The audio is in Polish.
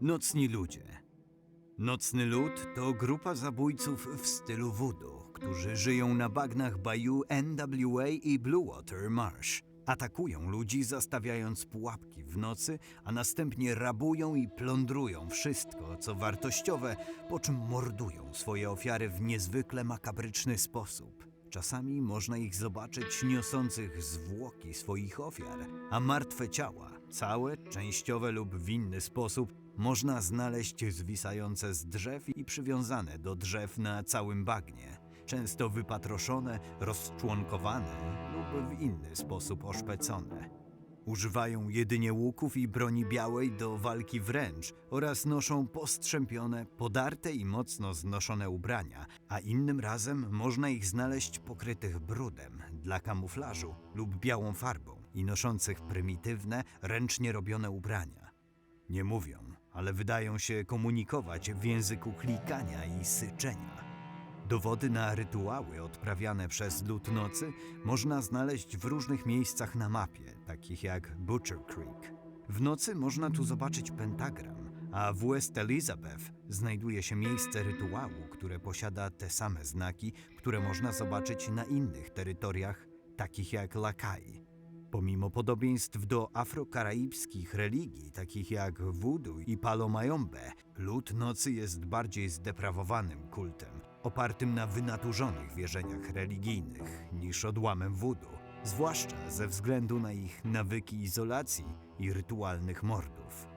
Nocni ludzie. Nocny lud to grupa zabójców w stylu voodoo, którzy żyją na bagnach Bayou NWA i Blue Water Marsh. Atakują ludzi, zastawiając pułapki w nocy, a następnie rabują i plądrują wszystko, co wartościowe, po czym mordują swoje ofiary w niezwykle makabryczny sposób. Czasami można ich zobaczyć niosących zwłoki swoich ofiar, a martwe ciała, całe, częściowe lub w inny sposób, można znaleźć zwisające z drzew i przywiązane do drzew na całym bagnie, często wypatroszone, rozczłonkowane lub w inny sposób oszpecone. Używają jedynie łuków i broni białej do walki wręcz oraz noszą postrzępione, podarte i mocno znoszone ubrania, a innym razem można ich znaleźć pokrytych brudem dla kamuflażu lub białą farbą i noszących prymitywne, ręcznie robione ubrania. Nie mówią, ale wydają się komunikować w języku klikania i syczenia. Dowody na rytuały odprawiane przez lud nocy można znaleźć w różnych miejscach na mapie, takich jak Butcher Creek. W nocy można tu zobaczyć pentagram, a w West Elizabeth znajduje się miejsce rytuału, które posiada te same znaki, które można zobaczyć na innych terytoriach, takich jak Lakai. Pomimo podobieństw do afrokaraibskich religii, takich jak voodoo i palo mayombe, lud nocy jest bardziej zdeprawowanym kultem, opartym na wynaturzonych wierzeniach religijnych niż odłamem voodoo, zwłaszcza ze względu na ich nawyki izolacji i rytualnych mordów.